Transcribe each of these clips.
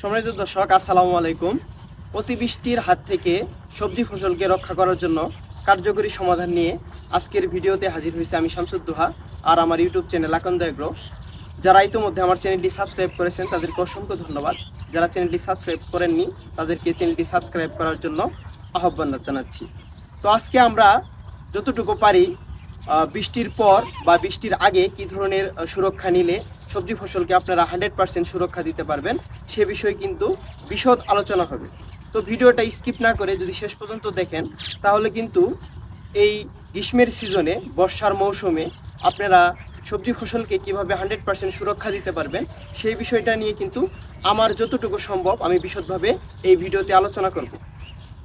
সম্মানিত দর্শক, আসসালামু আলাইকুম। অতিবৃষ্টির হাত থেকে সবজি ফসলকে রক্ষা করার জন্য কার্যকরী সমাধান নিয়ে আজকের ভিডিওতে হাজির হয়েছে আমি শামসুদ্দোহা আর আমার ইউটিউব চ্যানেল আকন্দ এগ্রো। যারা ইতিমধ্যে আমার চ্যানেলটি সাবস্ক্রাইব করেছেন, তাদেরকে অসংখ্য ধন্যবাদ। যারা চ্যানেলটি সাবস্ক্রাইব করেননি, তাদেরকে চ্যানেলটি সাবস্ক্রাইব করার জন্য আহ্বান জানাচ্ছি। তো আজকে আমরা যতটুকু পারি বৃষ্টির পর বা বৃষ্টির আগে কি ধরনের সুরক্ষা নিলে সবজি ফসলকে আপনারা হান্ড্রেড পার্সেন্ট সুরক্ষা দিতে পারবেন, সে বিষয়ে কিন্তু বিশদ আলোচনা হবে। তো ভিডিওটা স্কিপ না করে যদি শেষ পর্যন্ত দেখেন, তাহলে কিন্তু এই গ্রীষ্মের সিজনে, বর্ষার মৌসুমে আপনারা সবজি ফসলকে কীভাবে হান্ড্রেড পার্সেন্ট সুরক্ষা দিতে পারবেন, সেই বিষয়টা নিয়ে কিন্তু আমার যতটুকু সম্ভব আমি বিশদভাবে এই ভিডিওতে আলোচনা করব।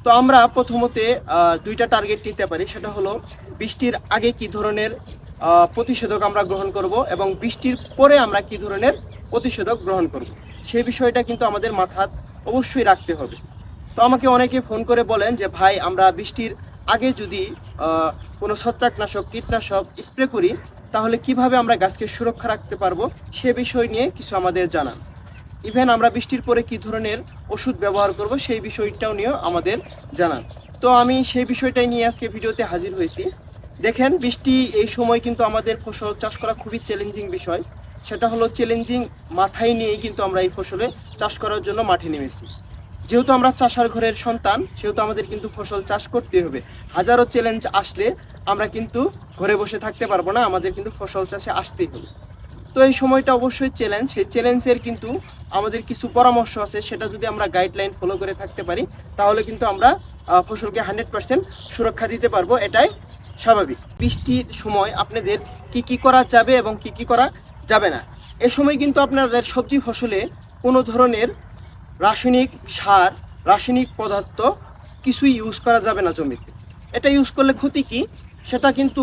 তো আমরা প্রথমতে দুইটা টার্গেট নিতে পারি, সেটা হলো বৃষ্টির আগে কি ধরনের প্রতিষেধক আমরা গ্রহণ করব এবং বৃষ্টির পরে আমরা কি ধরনের প্রতিষেধক গ্রহণ করব? সেই বিষয়টা কিন্তু আমাদের মাথাত অবশ্যই রাখতে হবে। তো আমাকে অনেকে ফোন করে বলেন যে, ভাই, আমরা বৃষ্টির আগে যদি কোনো ছত্রাকনাশক, কীটনাশক স্প্রে করি, তাহলে কীভাবে আমরা গাছকে সুরক্ষা রাখতে পারব? সে বিষয় নিয়ে কিছু আমাদের জানান। ইভেন আমরা বৃষ্টির পরে কি ধরনের ওষুধ ব্যবহার করব, সেই বিষয়টাও নিয়েও আমাদের জানান। তো আমি সেই বিষয়টাই নিয়ে আজকে ভিডিওতে হাজির হয়েছি। দেখেন, বৃষ্টি এই সময় কিন্তু আমাদের ফসল চাষ করা খুবই চ্যালেঞ্জিং বিষয়। সেটা হলো চ্যালেঞ্জিং মাথায় নিয়েই কিন্তু আমরা এই ফসলে চাষ করার জন্য মাঠে নেমেছি। যেহেতু আমরা চাষার ঘরের সন্তান, সেহেতু আমাদের কিন্তু ফসল চাষ করতে হবে। হাজারো চ্যালেঞ্জ আসলে আমরা কিন্তু ঘরে বসে থাকতে পারব না, আমাদের কিন্তু ফসল চাষে আসতেই হবে। তো এই সময়টা অবশ্যই চ্যালেঞ্জ সেই চ্যালেঞ্জের কিন্তু আমাদের কিছু পরামর্শ আছে, সেটা যদি আমরা গাইডলাইন ফলো করে থাকতে পারি, তাহলে কিন্তু আমরা ফসলকে হান্ড্রেড পার্সেন্ট সুরক্ষা দিতে পারব। এটাই স্বাভাবিক। বৃষ্টির সময় আপনাদের কি কি করা যাবে এবং কি কি করা যাবে না? এ সময় কিন্তু আপনাদের সবজি ফসলে কোনো ধরনের রাসায়নিক সার, রাসায়নিক পদার্থ কিছুই ইউজ করা যাবে না জমিতে। এটা ইউজ করলে ক্ষতি কি? সেটা কিন্তু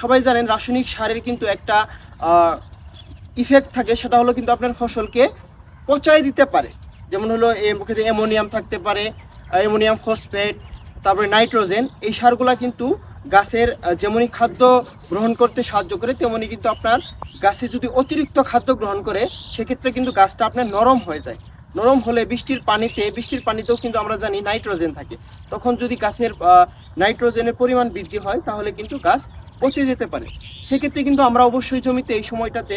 সবাই জানেন রাসায়নিক সারের কিন্তু একটা ইফেক্ট থাকে, সেটা হলো কিন্তু আপনার ফসলকে পচাই দিতে পারে। যেমন হলো এর মুখে অ্যামোনিয়াম থাকতে পারে, অ্যামোনিয়াম ফসফেট, তারপরে নাইট্রোজেন, এই সারগুলা কিন্তু গাছের যেমনই খাদ্য গ্রহণ করতে সাহায্য করে, তেমনই কিন্তু আপনার গাছে যদি অতিরিক্ত খাদ্য গ্রহণ করে, সেক্ষেত্রে কিন্তু গাছটা আপনার নরম হয়ে যায়। নরম হলে বৃষ্টির পানিতে, বৃষ্টির পানিতেও কিন্তু আমরা জানি নাইট্রোজেন থাকে। তখন যদি গাছের নাইট্রোজেনের পরিমাণ বৃদ্ধি হয়, তাহলে কিন্তু গাছ পচে যেতে পারে। সেক্ষেত্রে কিন্তু আমরা অবশ্যই জমিতে এই সময়টাতে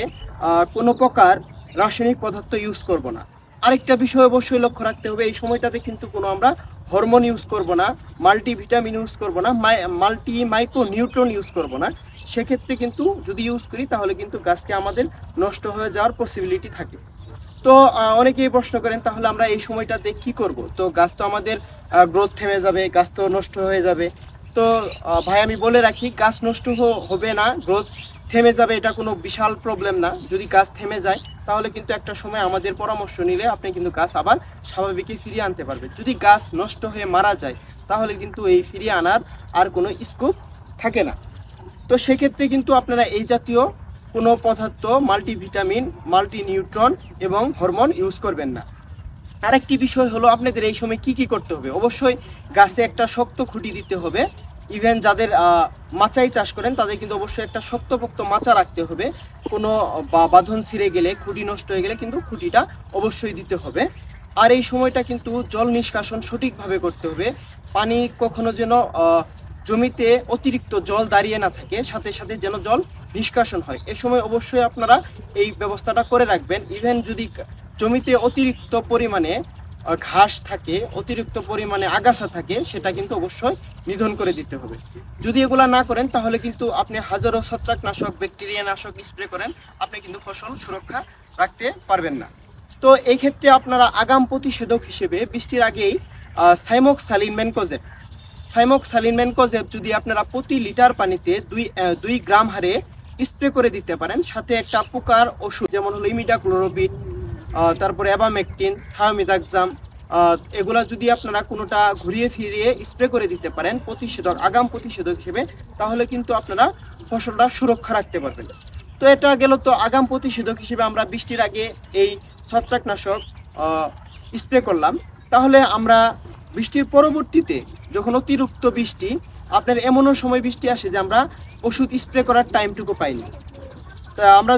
কোনো প্রকার রাসায়নিক পদার্থ ইউজ করব না। আরেকটা বিষয় অবশ্যই লক্ষ্য রাখতে হবে, এই সময়টাতে কিন্তু কোনো আমরা হরমোন ইউজ করব না, মাল্টিভিটামিন ইউজ করব না মাল্টি মাইক্রো নিউট্রন ইউজ করব না। সেক্ষেত্রে কিন্তু যদি ইউজ করি, তাহলে কিন্তু গাছকে আমাদের নষ্ট হয়ে যাওয়ার পসিবিলিটি থাকে। তো অনেকেই প্রশ্ন করেন, তাহলে আমরা এই সময়টাতে কি করব? তো গাছ তো আমাদের গ্রোথ থেমে যাবে, গাছ তো নষ্ট হয়ে যাবে। তো ভাই, আমি বলে রাখি, গাছ নষ্ট হবে না গ্রোথ থেমে যাবে, এটা কোনো বিশাল প্রবলেম না। যদি গাছ থেমে যায়, তাহলে কিন্তু একটা সময় আমাদের পরামর্শ নিলে আপনি কিন্তু গাছ আবার স্বাভাবিকই ফিরিয়ে আনতে পারবেন। যদি গাছ নষ্ট হয়ে মারা যায়, তাহলে কিন্তু এই ফিরিয়ে আনার আর কোনো স্কোপ থাকে না। তো সেক্ষেত্রে কিন্তু আপনারা এই জাতীয় কোনো পদার্থ মাল্টিভিটামিন মাল্টি নিউট্রন এবং হরমোন ইউজ করবেন না। আরেকটি বিষয় হলো, আপনাদের এই সময় কি কি করতে হবে? অবশ্যই গাছে একটা শক্ত খুঁটি দিতে হবে। ইভেন যাদের মাচাই চাষ করেন, তাদের কিন্তু অবশ্যই একটা শক্তপোক্ত মাচা রাখতে হবে। কোনো বা, বাঁধন ছিঁড়ে গেলে, খুঁটি নষ্ট হয়ে গেলে কিন্তু খুঁটিটা অবশ্যই দিতে হবে। আর এই সময়টা কিন্তু জল নিষ্কাশন সঠিকভাবে করতে হবে। পানি কখনো যেন জমিতে অতিরিক্ত জল দাঁড়িয়ে না থাকে, সাথে সাথে যেন জল নিষ্কাশন হয়। এ সময় অবশ্যই আপনারা এই ব্যবস্থাটা করে রাখবেন। ইভেন যদি জমিতে অতিরিক্ত পরিমাণে ঘাস থাকে, অতিরিক্ত পরিমাণে আগাছা থাকে, সেটা কিন্তু অবশ্যই নিধন করে দিতে হবে। যদি এগুলা না করেন, তাহলে কিন্তু আপনি হাজারো ছত্রাকনাশক ব্যাকটেরিয়া নাশক স্প্রে করেন, আপনি কিন্তু ফসল সুরক্ষা রাখতে পারবেন না। তো এই ক্ষেত্রে আপনারা আগাম প্রতিষেধক হিসেবে বৃষ্টির আগেই cymoxanil mancozeb cymoxanil mancozeb যদি আপনারা প্রতি লিটার পানিতে দুই দুই গ্রাম হারে স্প্রে করে দিতে পারেন, সাথে একটা পোকার ওষুধ, যেমন হলো ইমিডাক্লোরোবিট তারপরে অ্যাবামেকটিন থায়োমিদাক্সাম এগুলা যদি আপনারা কোনোটা ঘুরিয়ে ফিরিয়ে স্প্রে করে দিতে পারেন প্রতিষেধক, আগাম প্রতিষেধক হিসেবে, তাহলে কিন্তু আপনারা ফসলটা সুরক্ষা রাখতে পারবেন। তো এটা গেল তো আগাম প্রতিষেধক হিসেবে আমরা বৃষ্টির আগে এই ছত্রাকনাশক স্প্রে করলাম। তাহলে আমরা বৃষ্টির পরবর্তীতে যখন অতিরিক্ত বৃষ্টি, আপনার এমনও সময় বৃষ্টি আসে যে আমরা ওষুধ স্প্রে করার টাইমটুকু পাইনি। আমরা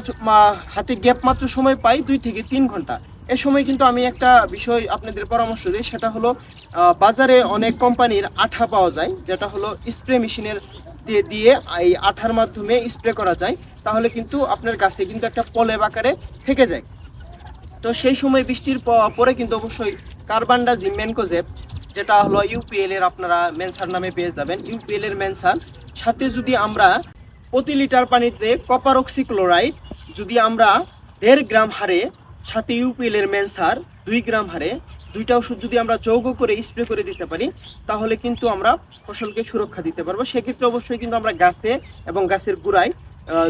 হাতে গ্যাপ মাত্র সময় পাই দুই থেকে তিন ঘণ্টা। এ সময় কিন্তু আমি একটা বিষয় আপনাদের পরামর্শ দিই, সেটা হলো বাজারে অনেক কোম্পানির আঠা পাওয়া যায়, যেটা হলো স্প্রে মেশিনের দিয়ে এই আঠার মাধ্যমে স্প্রে করা যায়। তাহলে কিন্তু আপনার গাছে কিন্তু একটা পলেব আকারে থেকে যায়। তো সেই সময় বৃষ্টির পরে কিন্তু অবশ্যই কার্বানডা ম্যানকোজেপ যেটা হলো ইউপিএল এর আপনারা মেনসার নামে পেয়ে যাবেন। ইউপিএল এর মেনসার। সাথে যদি আমরা প্রতি লিটার পানিতে কপার অক্সিক্লোরাইড যদি আমরা দেড় গ্রাম হারে সাথে ইউপিএল এর মেনসার দুই গ্রাম হারে, দুইটা ওষুধ যদি আমরা যৌগ করে স্প্রে করে দিতে পারি, তাহলে কিন্তু আমরা ফসলকে সুরক্ষা দিতে পারব। সেক্ষেত্রে অবশ্যই কিন্তু আমরা গাছে এবং গাছের গোড়ায়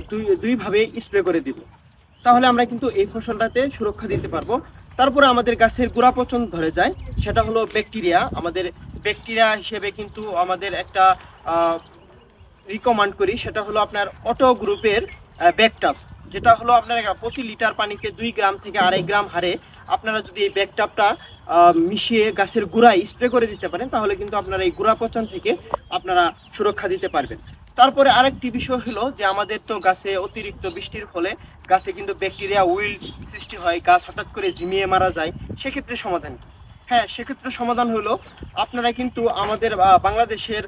দুই, দুইভাবে স্প্রে করে দিব। তাহলে আমরা কিন্তু এই ফসলটাতে সুরক্ষা দিতে পারব। তারপরে আমাদের গাছের গোড়া পচন ধরে যায়। সেটা হলো ব্যাকটেরিয়া আমাদের ব্যাকটেরিয়া হিসেবে কিন্তু আমাদের একটা রিকমান্ড করি, সেটা হলো আপনার অটো গ্রুপের ব্যাকটাপ যেটা হলো আপনার প্রতি লিটার পানিকে দুই গ্রাম থেকে আড়াই গ্রাম হারে আপনারা যদি এই ব্যাকটাপটা মিশিয়ে গাছের গোড়ায় স্প্রে করে দিতে পারেন, তাহলে কিন্তু আপনারা এই গোড়া পচন থেকে আপনারা সুরক্ষা দিতে পারবেন। তারপরে আরেকটি বিষয় হলো যে আমাদের তো গাছে অতিরিক্ত বৃষ্টির ফলে গাছে কিন্তু ব্যাকটেরিয়া উইল সৃষ্টি হয়, গাছ হঠাৎ করে ঝিমিয়ে মারা যায়, সেক্ষেত্রে সমাধান হ্যাঁ সেক্ষেত্রে সমাধান হলো আপনারা কিন্তু আমাদের বাংলাদেশের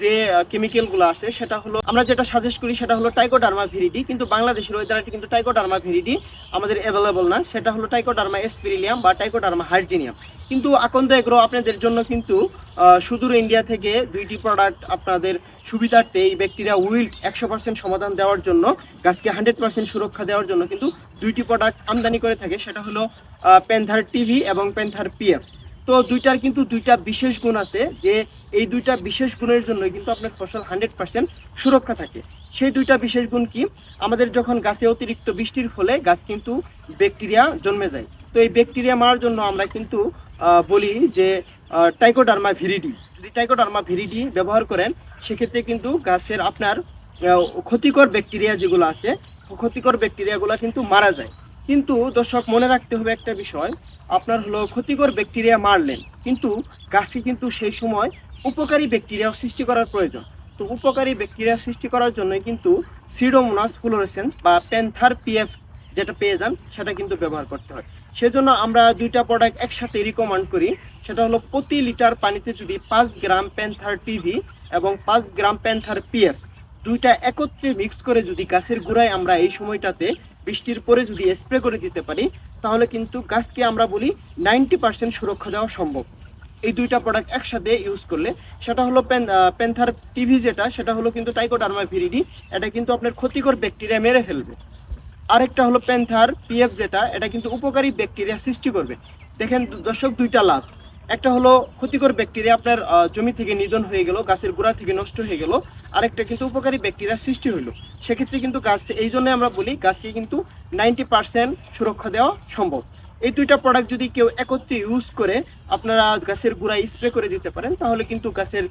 যে কেমিক্যালগুলো আছে, সেটা হলো, আমরা যেটা সাজেস্ট করি সেটা হলো টাইকোডার্মা ভিরিডি কিন্তু বাংলাদেশের ওয়েদারটি কিন্তু টাইকোডার্মা ভিরিডি আমাদের অ্যাভেলেবল না। সেটা হলো টাইকোডার্মা এসপিরিলিয়াম বা টাইকোডার্মা হার্জিনিয়াম কিন্তু আকন্দ এগ্রো আপনাদের জন্য কিন্তু সুদূর ইন্ডিয়া থেকে দুইটি প্রোডাক্ট আপনাদের সুবিধার্থে এই ব্যাকটেরিয়া উইল্ড একশো পার্সেন্ট সমাধান দেওয়ার জন্য, গাছকে হান্ড্রেড পার্সেন্ট সুরক্ষা দেওয়ার জন্য কিন্তু দুইটি প্রোডাক্ট আমদানি করে থাকে। সেটা হলো পেন্থার টিভি এবং পেন্থার পিএফ তো দুইটার কিন্তু দুইটা বিশেষ গুণ আছে যে এই দুইটা বিশেষ গুণের জন্য কিন্তু আপনার ফসল হান্ড্রেড পার্সেন্ট সুরক্ষা থাকে। সেই দুইটা বিশেষ গুণ কি? আমাদের যখন গাছে অতিরিক্ত বৃষ্টির ফলে গাছ কিন্তু ব্যাকটেরিয়া জন্মে যায়। তো এই ব্যাকটেরিয়া মারার জন্য আমরা কিন্তু বলি যে টাইকোডার্মা ভিরিডি যদি টাইকোডার্মা ভিরিডি ব্যবহার করেন, সেক্ষেত্রে কিন্তু গাছের আপনার ক্ষতিকর ব্যাকটেরিয়া যেগুলো আছে, ক্ষতিকর ব্যাকটেরিয়াগুলো কিন্তু মারা যায়। কিন্তু দর্শক, মনে রাখতে হবে একটা বিষয় আপনার হলো ক্ষতিকর ব্যাকটেরিয়া মারলেন। কিন্তু গাছে কিন্তু সেই সময় উপকারী ব্যাকটেরিয়া সৃষ্টি করার প্রয়োজন। তো উপকারী ব্যাকটেরিয়া সৃষ্টি করার জন্য কিন্তু সিডোমোনাস ফ্লোরেসেন্স বা প্যান্থার পিএফ যেটা পেয়ে যান, সেটা কিন্তু ব্যবহার করতে হয়। সেজন্য আমরা দুইটা প্রোডাক্ট একসাথে রিকমেন্ড করি। সেটা হলো প্রতি লিটার পানিতে যদি পাঁচ গ্রাম প্যান্থার টিভি এবং পাঁচ গ্রাম প্যান্থার পিএফ দুইটা একত্রে মিক্স করে যদি গাছের গোড়ায় আমরা এই সময়টাতে বৃষ্টির পরে যদি স্প্রে করে দিতে পারি, তাহলে কিন্তু গাছকে আমরা বলি নাইনটি পার্সেন্ট সুরক্ষা দেওয়া সম্ভব। এই দুইটা প্রোডাক্ট একসাথে ইউজ করলে, সেটা হলো পেন পেন্থার টিভি যেটা, সেটা হলো কিন্তু টাইকোডার্মা ভিরিডি এটা কিন্তু আপনার ক্ষতিকর ব্যাকটেরিয়া মেরে ফেলবে। আরেকটা হলো প্যান্থার পিএফ যেটা, এটা কিন্তু উপকারী ব্যাকটেরিয়া সৃষ্টি করবে। দেখেন দর্শক, দুইটা লাভ। একটা হলো ক্ষতিকর ব্যাকটেরিয়া আপনার জমি থেকে নিধন হয়ে গেল, গাছের গোড়া থেকে নষ্ট হয়ে গেল। আরেকটা কিন্তু উপকারী ব্যাকটেরিয়া সৃষ্টি হইল। সেক্ষেত্রে কিন্তু গাছ, এই জন্য আমরা বলি গাছকে কিন্তু নাইনটি পার্সেন্ট সুরক্ষা দেওয়া সম্ভব। এই দুইটা প্রোডাক্ট যদি কেউ একত্রে ইউজ করে, আপনারা গাছের গোড়ায় স্প্রে করে দিতে পারেন, তাহলে কিন্তু গাছের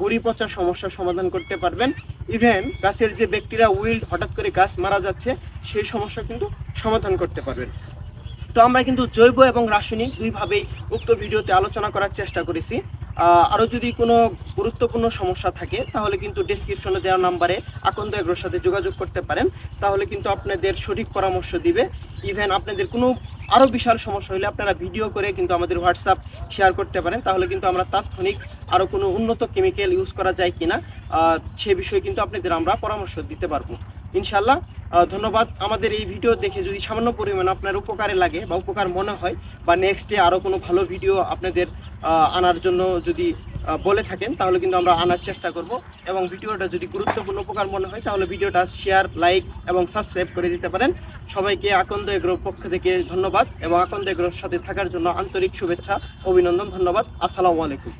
গুড়ি পচা সমস্যার সমাধান করতে পারবেন। ইভেন গাছের যে ব্যাকটেরিয়া উইল্ড হঠাৎ করে গাছ মারা যাচ্ছে, সেই সমস্যা কিন্তু সমাধান করতে পারবেন। তো আমরা কিন্তু জৈব এবং রাসায়নিক দুইভাবেই উক্ত ভিডিওতে আলোচনা করার চেষ্টা করেছি। আরও যদি কোনো গুরুত্বপূর্ণ সমস্যা থাকে, তাহলে কিন্তু ডেসক্রিপশনে দেওয়া নাম্বারে আকন্দ এগ্রোর সাথে যোগাযোগ করতে পারেন। তাহলে কিন্তু আপনাদের সঠিক পরামর্শ দিবে। ইভেন আপনাদের কোনো আরও বিশাল সমস্যা হলে আপনারা ভিডিও করে কিন্তু আমাদের হোয়াটসঅ্যাপ শেয়ার করতে পারেন। তাহলে কিন্তু আমরা তাৎক্ষণিক আরও কোনো উন্নত কেমিক্যাল ইউজ করা যায় কিনা সে বিষয়ে কিন্তু আপনাদের আমরা পরামর্শ দিতে পারব। ইনশাল্লাহ ধন্যবাদ। আমাদের এই ভিডিও দেখে যদি সামান্য পরিমাণ আপনার উপকারে লাগে বা উপকার মনে হয়, বা নেক্সটে আরও কোনো ভালো ভিডিও আপনাদের আনার জন্য যদি বলে থাকেন, তাহলে কিন্তু আমরা আনার চেষ্টা করব। এবং ভিডিওটা যদি গুরুত্বপূর্ণ উপকার মনে হয়, তাহলে ভিডিওটা শেয়ার লাইক এবং সাবস্ক্রাইব করে দিতে পারেন। সবাইকে আকন্দ এগ্রোর পক্ষ থেকে ধন্যবাদ এবং আকন্দ এগ্রোর সাথে থাকার জন্য আন্তরিক শুভেচ্ছা, অভিনন্দন, ধন্যবাদ। আসসালামু আলাইকুম।